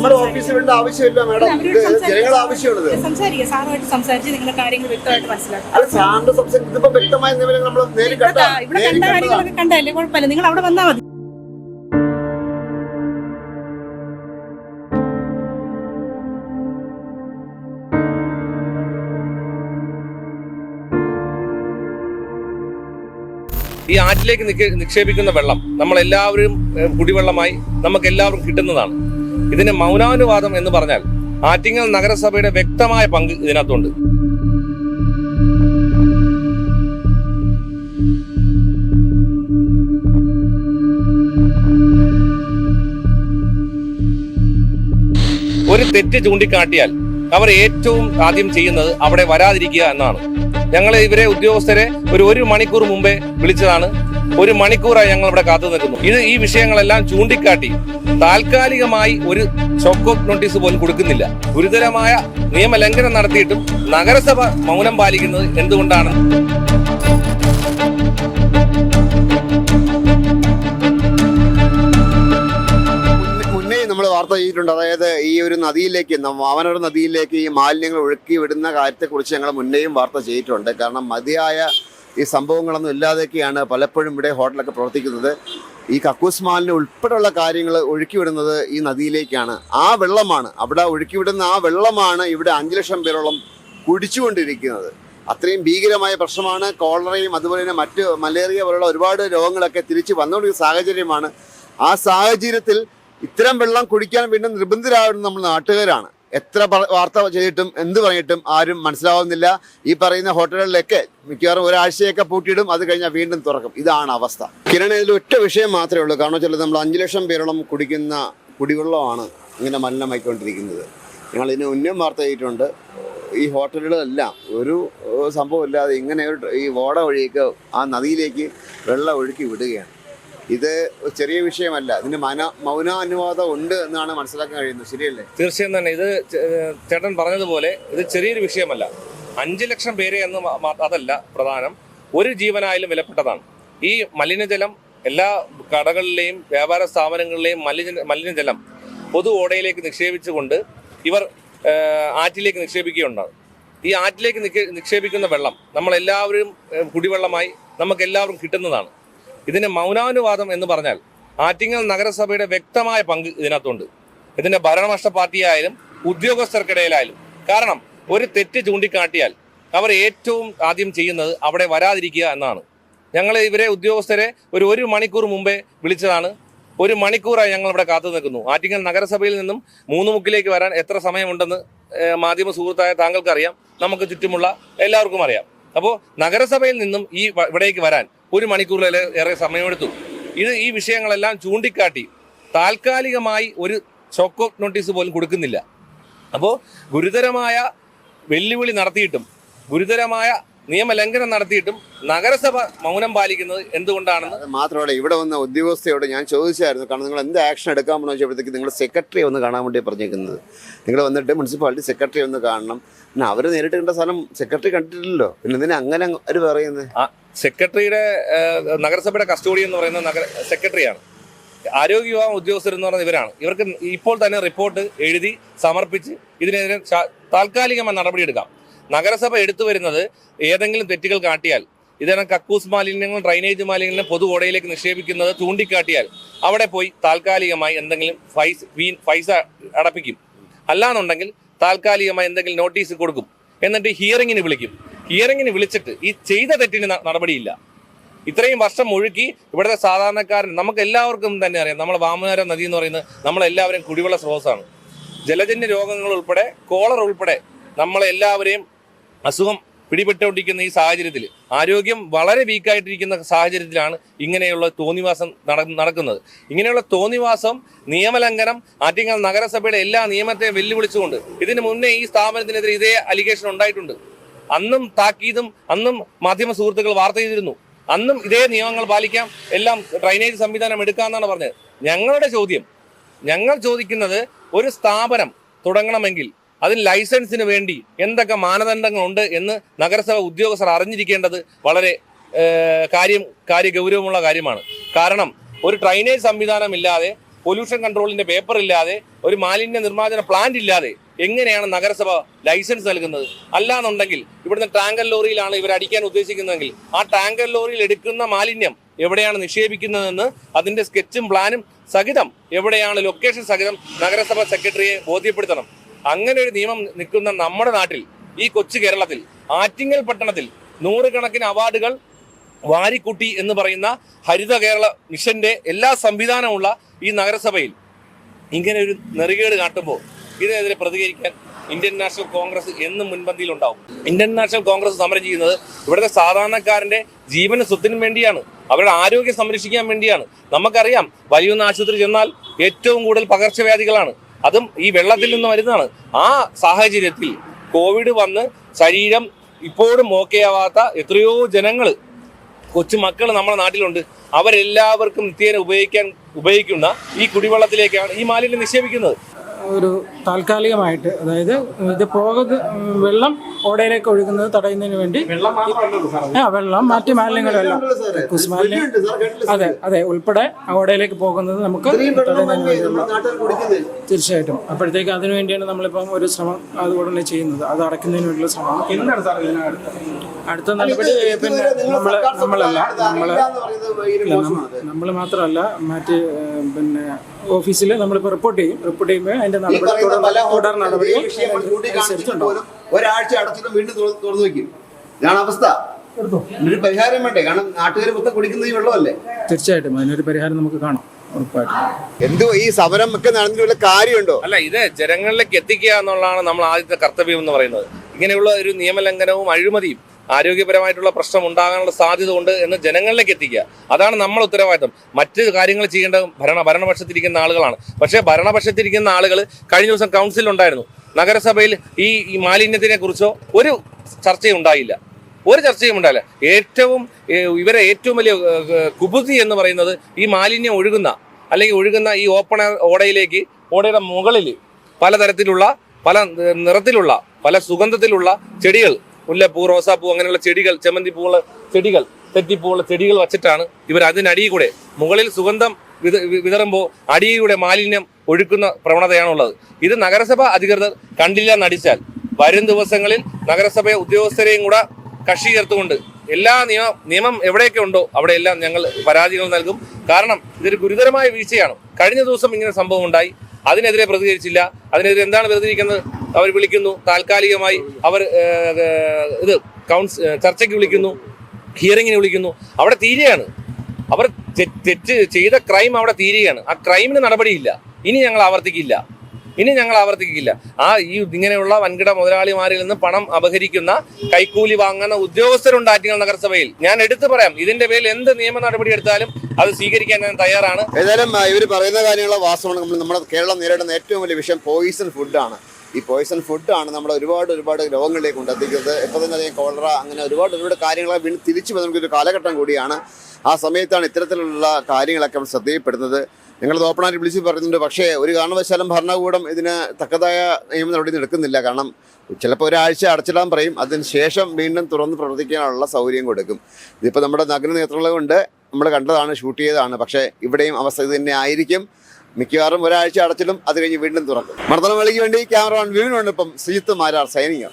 നമ്മുടെ ഓഫീസിൽ വേണ്ട ആവശ്യമില്ല മാഡം. ജനങ്ങളുടെ ആവശ്യമുള്ളത് സംസാരിക്കുക സാറുമായിട്ട് സംസാരിച്ച് നിങ്ങളുടെ കാര്യങ്ങൾ വ്യക്തമായിട്ട് മനസ്സിലാക്കുക അല്ല സാറിന്റെ സംസാരം ഇതിപ്പോ വ്യക്തമായ നിലവിൽ നമ്മൾ നേരി ഇവിടെ കണ്ട ക- ഇവിടെ കണ്ട കാര്യങ്ങളൊക്കെ കണ്ടല്ലേ കുഴപ്പമില്ല. നിങ്ങൾ അവിടെ വന്നാൽ മതി. ഈ ആറ്റിലേക്ക് നിക്ഷേപിക്കുന്ന വെള്ളം നമ്മൾ എല്ലാവരും കുടിവെള്ളമായി നമുക്ക് എല്ലാവർക്കും കിട്ടുന്നതാണ്. ഇതിന് മൗനാനുവാദം എന്ന് പറഞ്ഞാൽ ആറ്റിങ്ങൽ നഗരസഭയുടെ വ്യക്തമായ പങ്ക് ഇതിനകത്തുണ്ട്. ഒരു തെറ്റ് ചൂണ്ടിക്കാട്ടിയാൽ അവർ ഏറ്റവും ആദ്യം ചെയ്യുന്നത് അവിടെ വരാതിരിക്കുക എന്നാണ്. ഞങ്ങൾ ഇവരെ ഉദ്യോഗസ്ഥരെ ഒരു ഒരു മണിക്കൂർ മുമ്പേ വിളിച്ചതാണ്. ഒരു മണിക്കൂറായി ഞങ്ങൾ ഇവിടെ കാത്തു നിൽക്കുന്നു. ഇത് ഈ വിഷയങ്ങളെല്ലാം ചൂണ്ടിക്കാട്ടി താൽക്കാലികമായി ഒരു ഷോക്ക് നോട്ടീസ് പോലും കൊടുക്കുന്നില്ല. ഗുരുതരമായ നിയമലംഘനം നടത്തിയിട്ടും നഗരസഭ മൗനം പാലിക്കുന്നത് എന്തുകൊണ്ടാണ്? വാർത്ത ചെയ്തിട്ടുണ്ട്. അതായത് ഈ ഒരു നദിയിലേക്ക് വാവനോട് നദിയിലേക്ക് ഈ മാലിന്യങ്ങൾ ഒഴുക്കി വിടുന്ന കാര്യത്തെക്കുറിച്ച് ഞങ്ങൾ മുന്നേയും വാർത്ത ചെയ്തിട്ടുണ്ട്. കാരണം മതിയായ ഈ സംഭവങ്ങളൊന്നും ഇല്ലാതെയൊക്കെയാണ് പലപ്പോഴും ഇവിടെ ഹോട്ടലൊക്കെ പ്രവർത്തിക്കുന്നത്. ഈ കക്കൂസ് മാലിന് ഉൾപ്പെടെയുള്ള കാര്യങ്ങൾ ഒഴുക്കി വിടുന്നത് ഈ നദിയിലേക്കാണ്. ആ വെള്ളമാണ്. അവിടെ ഒഴുക്കി വിടുന്ന ആ വെള്ളമാണ് ഇവിടെ അഞ്ചു ലക്ഷം പേരോളം കുടിച്ചുകൊണ്ടിരിക്കുന്നത്. അത്രയും ഭീകരമായ പ്രശ്നമാണ്. കോളറയും അതുപോലെ തന്നെ മറ്റ് മലേറിയ പോലുള്ള ഒരുപാട് രോഗങ്ങളൊക്കെ തിരിച്ച് വന്നുകൊണ്ടിരിക്കുന്ന സാഹചര്യമാണ്. ആ സാഹചര്യത്തിൽ ഇത്തരം വെള്ളം കുടിക്കാൻ വീണ്ടും നിർബന്ധിതരാകുന്ന നമ്മൾ നാട്ടുകാരാണ്. എത്ര വാർത്ത ചെയ്തിട്ടും എന്ത് പറഞ്ഞിട്ടും ആരും മനസ്സിലാവുന്നില്ല. ഈ പറയുന്ന ഹോട്ടലുകളിലൊക്കെ മിക്കവാറും ഒരാഴ്ചയൊക്കെ പൂട്ടിയിടും അത് കഴിഞ്ഞാൽ വീണ്ടും തുറക്കും. ഇതാണ് അവസ്ഥ. കിരണ ഇതിൽ ഒറ്റ വിഷയം മാത്രമേ ഉള്ളൂ. കാരണം വെച്ചാൽ നമ്മൾ അഞ്ചു ലക്ഷം പേരോളം കുടിക്കുന്ന കുടിവെള്ളമാണ് ഇങ്ങനെ മലിനമായിക്കൊണ്ടിരിക്കുന്നത്. ഞങ്ങൾ ഇതിന് ഉന്നം വാർത്ത ചെയ്തിട്ടുണ്ട്. ഈ ഹോട്ടലുകളെല്ലാം ഒരു സംഭവമില്ലാതെ ഇങ്ങനെ ഒരു ഈ ഓട വഴിയൊക്കെ ആ നദിയിലേക്ക് വെള്ളം ഒഴുക്കി വിടുകയാണ്. ഇത് ചെറിയ വിഷയമല്ല. ഇതിന് മന മൗനാനുവാദം ഉണ്ട് എന്നാണ് മനസ്സിലാക്കാൻ കഴിയുന്നത്. ശരിയല്ലേ? തീർച്ചയായും തന്നെ. ഇത് ചേട്ടൻ പറഞ്ഞതുപോലെ ഇത് ചെറിയൊരു വിഷയമല്ല. അഞ്ചു ലക്ഷം പേരെ എന്ന് അതല്ല പ്രധാനം. ഒരു ജീവനായാലും വിലപ്പെട്ടതാണ്. ഈ മലിനജലം എല്ലാ കടകളിലെയും വ്യാപാര സ്ഥാപനങ്ങളിലെയും മലിന മലിനജലം പൊതു ഓടയിലേക്ക് നിക്ഷേപിച്ചുകൊണ്ട് ഇവർ ആറ്റിലേക്ക് നിക്ഷേപിക്കുകയുണ്ടാകും ഈ ആറ്റിലേക്ക് നിക്ഷേപിക്കുന്ന വെള്ളം നമ്മളെല്ലാവരും കുടിവെള്ളമായി നമുക്ക് എല്ലാവർക്കും കിട്ടുന്നതാണ്. ഇതിന് മൗനാനുവാദം എന്ന് പറഞ്ഞാൽ ആറ്റിങ്ങൽ നഗരസഭയുടെ വ്യക്തമായ പങ്ക് ഇതിനകത്തുണ്ട്. ഇതിന്റെ ഭരണപക്ഷ പാർട്ടിയായാലും ഉദ്യോഗസ്ഥർക്കിടയിലായാലും. കാരണം ഒരു തെറ്റ് ചൂണ്ടിക്കാട്ടിയാൽ അവർ ഏറ്റവും ആദ്യം ചെയ്യുന്നത് അവിടെ വരാതിരിക്കുക എന്നാണ്. ഞങ്ങൾ ഇവരെ ഉദ്യോഗസ്ഥരെ ഒരു ഒരു മണിക്കൂർ മുമ്പേ വിളിച്ചതാണ്. ഒരു മണിക്കൂറായി ഞങ്ങൾ ഇവിടെ കാത്തു നിൽക്കുന്നു. ആറ്റിങ്ങൽ നഗരസഭയിൽ നിന്നും മൂന്ന് മുക്കിലേക്ക് വരാൻ എത്ര സമയമുണ്ടെന്ന് മാധ്യമ സുഹൃത്തായ താങ്കൾക്ക് അറിയാം നമുക്ക് ചുറ്റുമുള്ള എല്ലാവർക്കും അറിയാം. അപ്പോൾ നഗരസഭയിൽ നിന്നും ഈ ഇവിടേക്ക് വരാൻ ഒരു മണിക്കൂറിൽ ഏറെ സമയമെടുത്തു. ഇത് ഈ വിഷയങ്ങളെല്ലാം ചൂണ്ടിക്കാട്ടി താൽക്കാലികമായി ഒരു ഷോക്ക് നോട്ടീസ് പോലും കൊടുക്കുന്നില്ല. അപ്പോൾ ഗുരുതരമായ വെല്ലുവിളി നടത്തിയിട്ടും ഗുരുതരമായ നിയമലംഘനം നടത്തിയിട്ടും നഗരസഭ മൗനം പാലിക്കുന്നത് എന്തുകൊണ്ടാണെന്ന് മാത്രമല്ല ഇവിടെ വന്ന ഉദ്യോഗസ്ഥയോട് ഞാൻ ചോദിച്ചായിരുന്നു കാരണം നിങ്ങൾ എന്ത് ആക്ഷൻ എടുക്കാമെന്ന് ചോദിച്ചപ്പോഴത്തേക്ക് നിങ്ങൾ സെക്രട്ടറി ഒന്ന് കാണാൻ വേണ്ടി പറഞ്ഞേക്കുന്നത് നിങ്ങൾ വന്നിട്ട് മുനിസിപ്പാലിറ്റി സെക്രട്ടറി ഒന്ന് കാണണം. പിന്നെ അവർ നേരിട്ട് കണ്ട സ്ഥലം സെക്രട്ടറി കണ്ടിട്ടില്ലല്ലോ. പിന്നെ ഇതിനെ അങ്ങനെ അവർ പറയുന്നത്? സെക്രട്ടറിയുടെ നഗരസഭയുടെ കസ്റ്റോഡി എന്ന് പറയുന്ന നഗര സെക്രട്ടറിയാണ്. ആരോഗ്യ വിഭാഗം ഉദ്യോഗസ്ഥർ എന്ന് പറയുന്ന ഇവരാണ്. ഇവർക്ക് ഇപ്പോൾ തന്നെ റിപ്പോർട്ട് എഴുതി സമർപ്പിച്ച് ഇതിനെതിരെ താൽക്കാലികമായി നടപടിയെടുക്കാം. നഗരസഭ എടുത്തു വരുന്നത് ഏതെങ്കിലും തെറ്റുകൾ കാട്ടിയാൽ ഇതിനെ കക്കൂസ് മാലിന്യങ്ങളും ഡ്രൈനേജ് മാലിന്യങ്ങളും പൊതു ഓടയിലേക്ക് നിക്ഷേപിക്കുന്നത് ചൂണ്ടിക്കാട്ടിയാൽ അവിടെ പോയി താൽക്കാലികമായി എന്തെങ്കിലും ഫൈസ് വീൻ ഫൈസ അടപ്പിക്കും. അല്ലാന്നുണ്ടെങ്കിൽ താൽക്കാലികമായി എന്തെങ്കിലും നോട്ടീസ് കൊടുക്കും. എന്നിട്ട് ഹിയറിങ്ങിന് വിളിക്കും. ഹിയറിങ്ങിന് വിളിച്ചിട്ട് ഈ ചെയ്ത തെറ്റിന് നടപടിയില്ല. ഇത്രയും വർഷം ഒഴുക്കി ഇവിടുത്തെ സാധാരണക്കാരൻ നമുക്ക് എല്ലാവർക്കും തന്നെ അറിയാം. നമ്മൾ വാമനാര നദി എന്ന് പറയുന്നത് നമ്മളെല്ലാവരും കുടിവെള്ള സ്രോതസ്സാണ്. ജലജന്യ രോഗങ്ങൾ ഉൾപ്പെടെ കോളർ ഉൾപ്പെടെ നമ്മളെല്ലാവരെയും അസുഖം പിടിപെട്ടുകൊണ്ടിരിക്കുന്ന ഈ സാഹചര്യത്തിൽ ആരോഗ്യം വളരെ വീക്കായിട്ടിരിക്കുന്ന സാഹചര്യത്തിലാണ് ഇങ്ങനെയുള്ള തോന്നിവാസം നട- നടക്കുന്നത്. ഇങ്ങനെയുള്ള തോന്നിവാസം നിയമലംഘനം ആറ്റിങ്ങൽ നഗരസഭയുടെ എല്ലാ നിയമത്തെയും വെല്ലുവിളിച്ചുകൊണ്ട് ഇതിനു മുന്നേ ഈ സ്ഥാപനത്തിനെതിരെ ഇതേ അലിഗേഷൻ ഉണ്ടായിട്ടുണ്ട്. അന്നും താക്കീതും അന്നും മാധ്യമ സുഹൃത്തുക്കൾ വാർത്ത ചെയ്തിരുന്നു. അന്നും ഇതേ നിയമങ്ങൾ പാലിക്കാം എല്ലാം ഡ്രൈനേജ് സംവിധാനം എടുക്കാമെന്നാണ് പറഞ്ഞത്. ഞങ്ങളുടെ ചോദ്യം ഞങ്ങൾ ചോദിക്കുന്നത് ഒരു സ്ഥാപനം തുടങ്ങണമെങ്കിൽ അതിന് ലൈസൻസിന് വേണ്ടി എന്തൊക്കെ മാനദണ്ഡങ്ങളുണ്ട് എന്ന് നഗരസഭ ഉദ്യോഗസ്ഥർ അറിഞ്ഞിരിക്കേണ്ടത് വളരെ കാര്യം കാര്യ ഗൗരവമുള്ള കാര്യമാണ്. കാരണം ഒരു ഡ്രൈനേജ് സംവിധാനം ഇല്ലാതെ പൊല്യൂഷൻ കൺട്രോളിന്റെ പേപ്പർ ഇല്ലാതെ ഒരു മാലിന്യ നിർമ്മാർജന പ്ലാന്റ് ഇല്ലാതെ എങ്ങനെയാണ് നഗരസഭ ലൈസൻസ് നൽകുന്നത്? അല്ലാന്നുണ്ടെങ്കിൽ ഇവിടുന്ന് ടാങ്കർ ലോറിയിലാണ് ഇവർ അടിക്കാൻ ഉദ്ദേശിക്കുന്നതെങ്കിൽ ആ ടാങ്കർ ലോറിയിൽ എടുക്കുന്ന മാലിന്യം എവിടെയാണ് നിക്ഷേപിക്കുന്നതെന്ന് അതിന്റെ സ്കെച്ചും പ്ലാനും സഹിതം എവിടെയാണ് ലൊക്കേഷൻ സഹിതം നഗരസഭ സെക്രട്ടറിയെ ബോധ്യപ്പെടുത്തണം. അങ്ങനെ ഒരു നിയമം നിൽക്കുന്ന നമ്മുടെ നാട്ടിൽ ഈ കൊച്ചു കേരളത്തിൽ ആറ്റിങ്ങൽ പട്ടണത്തിൽ നൂറുകണക്കിന് അവാർഡുകൾ വാരിക്കുട്ടി എന്ന് പറയുന്ന ഹരിത കേരള മിഷന്റെ എല്ലാ സംവിധാനമുള്ള ഈ നഗരസഭയിൽ ഇങ്ങനെ ഒരു നെറികേട് കാട്ടുമ്പോൾ ഇതിനെതിരെ പ്രതികരിക്കാൻ ഇന്ത്യൻ നാഷണൽ കോൺഗ്രസ് എന്നും മുൻപന്തിയിൽ ഉണ്ടാവും ഇന്ത്യൻ നാഷണൽ കോൺഗ്രസ് സമരം ചെയ്യുന്നത് ഇവിടുത്തെ സാധാരണക്കാരന്റെ ജീവന സ്വത്തിനും വേണ്ടിയാണ്. അവരുടെ ആരോഗ്യം സംരക്ഷിക്കാൻ വേണ്ടിയാണ്. നമുക്കറിയാം വലിയൊന്ന് ആശുപത്രി ചെന്നാൽ ഏറ്റവും കൂടുതൽ പകർച്ചവ്യാധികളാണ്. അതും ഈ വെള്ളത്തിൽ നിന്ന് വരുന്നതാണ്. ആ സാഹചര്യത്തിൽ കോവിഡ് വന്ന് ശരീരം ഇപ്പോഴും ഓക്കെ ആവാത്ത എത്രയോ ജനങ്ങൾ കൊച്ചു മക്കൾ നമ്മുടെ നാട്ടിലുണ്ട്. അവരെല്ലാവർക്കും നിത്യേന ഉപയോഗിക്കാൻ ഉപയോഗിക്കുന്ന ഈ കുടിവെള്ളത്തിലേക്കാണ് ഈ മാലിന്യം നിക്ഷേപിക്കുന്നത്. ഒരു താൽക്കാലികമായിട്ട് അതായത് ഇത് പോകത് വെള്ളം ഓടയിലേക്ക് ഒഴുകുന്നത് തടയുന്നതിന് വേണ്ടി ആ വെള്ളം മാറ്റി മാലിന്യങ്ങളെല്ലാം കുസ് മാലിന്യം അതെ അതെ ഉൾപ്പെടെ ഓടയിലേക്ക് പോകുന്നത് നമുക്ക് തടയുന്നതിന് വേണ്ടിയുള്ള തീർച്ചയായിട്ടും. അപ്പോഴത്തേക്ക് അതിനു വേണ്ടിയാണ് നമ്മളിപ്പം ഒരു ശ്രമം അതുകൊണ്ട് ചെയ്യുന്നത്. അത് അടയ്ക്കുന്നതിന് വേണ്ടിയുള്ള ശ്രമമാണ്. അടുത്ത നടപടി പിന്നെ നമ്മൾ നമ്മളല്ല നമ്മൾ നമ്മൾ മാത്രമല്ല മറ്റ് പിന്നെ ഓഫീസിൽ നമ്മളിപ്പോൾ റിപ്പോർട്ട് ചെയ്യും. റിപ്പോർട്ട് ചെയ്യുമ്പോൾ അതിന്റെ തുടർ- നടപടി ഒരാഴ്ച അടച്ചിട്ട് വീണ്ടും തുറ- തുറന്നു വെക്കും ഇതാണ് അവസ്ഥ. ഇതിനൊരു പരിഹാരം വേണ്ടേ? കാരണം നാട്ടുകാർ മൊത്തം കുടിക്കുന്നത് ഈ വെള്ളമല്ലേ? തീർച്ചയായിട്ടും. അതിനൊരു പരിഹാരം നമുക്ക് കാണാം. ഉറപ്പായിട്ടും. എന്തോ ഈ സമരം ഒക്കെ നടന്നിട്ടുള്ള കാര്യമുണ്ടോ? അല്ല ഇത് ജനങ്ങളിലേക്ക് എത്തിക്കുക എന്നുള്ളതാണ് നമ്മൾ ആദ്യത്തെ കർത്തവ്യം എന്ന് പറയുന്നത്. ഇങ്ങനെയുള്ള ഒരു നിയമലംഘനവും അഴിമതിയും ആരോഗ്യപരമായിട്ടുള്ള പ്രശ്നം ഉണ്ടാകാനുള്ള സാധ്യത ഉണ്ട് എന്ന് ജനങ്ങളിലേക്ക് എത്തിക്കുക. അതാണ് നമ്മൾ ഉത്തരവാദിത്തം. മറ്റ് കാര്യങ്ങൾ ചെയ്യേണ്ട ഭരണ ഭരണപക്ഷത്തിരിക്കുന്ന ആളുകളാണ്. പക്ഷേ ഭരണപക്ഷത്തിരിക്കുന്ന ആളുകൾ കഴിഞ്ഞ ദിവസം കൗൺസിൽ ഉണ്ടായിരുന്നു. നഗരസഭയിൽ ഈ മാലിന്യത്തിനെ കുറിച്ചോ ഒരു ചർച്ചയും ഉണ്ടായില്ല. ഒരു ചർച്ചയും ഉണ്ടായില്ല. ഏറ്റവും ഇവരെ ഏറ്റവും വലിയ കുബുതി എന്ന് പറയുന്നത് ഈ മാലിന്യം ഒഴുകുന്ന അല്ലെങ്കിൽ ഒഴുകുന്ന ഈ ഓപ്പൺ ഓടയിലേക്ക് ഓടയുടെ മുകളിൽ പലതരത്തിലുള്ള പല നിറത്തിലുള്ള പല സുഗന്ധത്തിലുള്ള ചെടികൾ മുല്ലപ്പൂ റോസാപ്പൂ അങ്ങനെയുള്ള ചെടികൾ ചെമ്മന്തി പൂവുള്ള ചെടികൾ തെറ്റിപ്പൂവുള്ള ചെടികൾ വച്ചിട്ടാണ് ഇവർ അതിനടിയിൽ കൂടെ മുകളിൽ സുഗന്ധം വിത വിതറുമ്പോൾ അടിയിലൂടെ മാലിന്യം ഒഴുക്കുന്ന പ്രവണതയാണുള്ളത്. ഇത് നഗരസഭ അധികൃതർ കണ്ടില്ല നടിച്ചാൽ. വരും ദിവസങ്ങളിൽ നഗരസഭ ഉദ്യോഗസ്ഥരെയും കൂടെ കക്ഷി ചേർത്തുകൊണ്ട് എല്ലാ നിയമ നിയമം എവിടെയൊക്കെ ഉണ്ടോ അവിടെയെല്ലാം ഞങ്ങൾ പരാതികൾ നൽകും. കാരണം ഇതൊരു ഗുരുതരമായ വീഴ്ചയാണ്. കഴിഞ്ഞ ദിവസം ഇങ്ങനെ സംഭവം ഉണ്ടായി. അതിനെതിരെ പ്രതികരിച്ചില്ല. അതിനെതിരെ എന്താണ് പ്രതികരിക്കുന്നത്? അവർ വിളിക്കുന്നു. താൽക്കാലികമായി അവർ ഇത് കൗൺസ് ചർച്ചയ്ക്ക് വിളിക്കുന്നു. ഹിയറിങ്ങിന് വിളിക്കുന്നു. അവിടെ തീരുകയാണ്. അവർ തെറ്റ് ചെയ്ത ക്രൈം അവിടെ തീരുകയാണ്. ആ ക്രൈമിന് നടപടിയില്ല. ഇനി ഞങ്ങൾ ആവർത്തിക്കില്ല. ഇനി ഞങ്ങൾ ആവർത്തിക്കില്ല. ആ ഈ ഇങ്ങനെയുള്ള വൻകിട മുതലാളിമാരിൽ നിന്ന് പണം അപഹരിക്കുന്ന കൈക്കൂലി വാങ്ങുന്ന ഉദ്യോഗസ്ഥരുണ്ട് നഗരസഭയിൽ. ഞാൻ എടുത്തു പറയാം. ഇതിന്റെ പേരിൽ എന്ത് നിയമ നടപടി എടുത്താലും അത് സ്വീകരിക്കാൻ ഞാൻ തയ്യാറാണ്. ഏതായാലും ഇവർ പറയുന്ന കാര്യങ്ങളെ വാസ്തവമാണ് നമ്മൾ നമ്മുടെ കേരളം നേരിടുന്ന ഏറ്റവും വലിയ വിഷയം പോയിസൺ ഫുഡാണ് ഈ പോയിസൺ ഫുഡാണ് നമ്മളെ ഒരുപാട് ഒരുപാട് രോഗങ്ങളിലേക്ക് കൊണ്ടെത്തിക്കുന്നത്. ഇപ്പോൾ തന്നെ അധികം കോളറ അങ്ങനെ ഒരുപാട് ഒരുപാട് കാര്യങ്ങളെ വീണ്ടും തിരിച്ചു നമുക്കൊരു കാലഘട്ടം കൂടിയാണ്. ആ സമയത്താണ് ഇത്തരത്തിലുള്ള കാര്യങ്ങളൊക്കെ നമ്മൾ ശ്രദ്ധയിൽപ്പെടുന്നത്. ഞങ്ങൾ ഓപ്പണായിട്ട് വിളിച്ച് പറയുന്നുണ്ട്. പക്ഷേ ഒരു കാരണവശാലും ഭരണകൂടം ഇതിന് തക്കതായ നിയമ നടപടി എടുക്കുന്നില്ല. കാരണം ചിലപ്പോൾ ഒരാഴ്ച അടച്ചിടാൻ പറയും. അതിനുശേഷം വീണ്ടും തുറന്ന് പ്രവർത്തിക്കാനുള്ള സൗകര്യം കൊടുക്കും. ഇതിപ്പോൾ നമ്മുടെ നഗ്ന നേതൃത്വം കൊണ്ട് നമ്മൾ കണ്ടതാണ് ഷൂട്ട് ചെയ്തതാണ്. പക്ഷേ ഇവിടെയും അവസ്ഥ ഇത് തന്നെ ആയിരിക്കും. മിക്കവാറും ഒരാഴ്ച അടച്ചിടും. അത് കഴിഞ്ഞ് വീണ്ടും തുറക്കും. മർദ്ദനവേളിക്ക് വേണ്ടി ക്യാമറമാൻ വീണ്ടും ഇപ്പം ശ്രീജിത്ത് മാരാർ സൈനിക